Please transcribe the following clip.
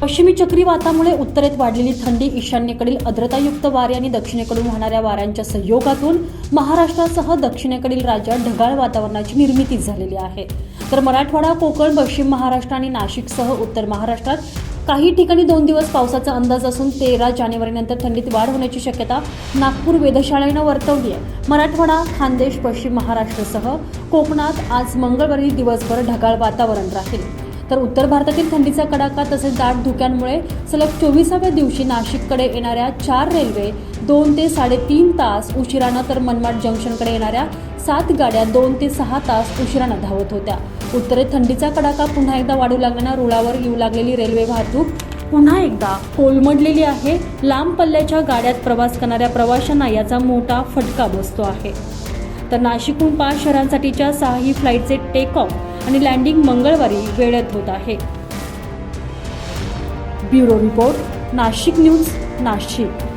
पश्चिमी चक्रीवातामुळे उत्तरेत वाढलेली थंडी ईशान्येकडील आर्द्रतायुक्त वारे आणि दक्षिणेकडून वाहणाऱ्या वाऱ्यांच्या संयोगातून महाराष्ट्रासह दक्षिणेकडील राज्यात ढगाळ वातावरणाची निर्मिती झालेली आहे. तर मराठवाडा कोकण पश्चिम महाराष्ट्र आणि नाशिकसह उत्तर महाराष्ट्रात काही ठिकाणी दोन दिवस पावसाचा अंदाज असून तेरा जानेवारीनंतर थंडीत वाढ होण्याची शक्यता नागपूर वेधशाळेनं वर्तवली आहे. मराठवाडा खानदेश पश्चिम महाराष्ट्रासह कोकणात आज मंगळवारी दिवसभर ढगाळ वातावरण राहील. तर उत्तर भारतातील थंडीचा कडाका तसेच दाट धुक्यांमुळे सलग चोवीसाव्या दिवशी नाशिककडे येणाऱ्या चार रेल्वे दोन ते साडेतीन तास उशिरानं तर मनमाड जंक्शनकडे येणाऱ्या सात गाड्या दोन ते सहा तास उशिरानं धावत होत्या. उत्तरेत थंडीचा कडाका पुन्हा एकदा वाढू लागल्यानं रुळावर येऊ लागलेली रेल्वे वाहतूक पुन्हा एकदा कोलमडलेली आहे. लांब पल्ल्याच्या गाड्यात प्रवास करणाऱ्या प्रवाशांना याचा मोठा फटका बसतो आहे. तर नाशिकहून पाच शहरांसाठीच्या सहाही फ्लाईटचे टेक ऑफ आणि लँडिंग मंगळवारी वेळेत होत आहे. Bureau report Nashik news Nashik.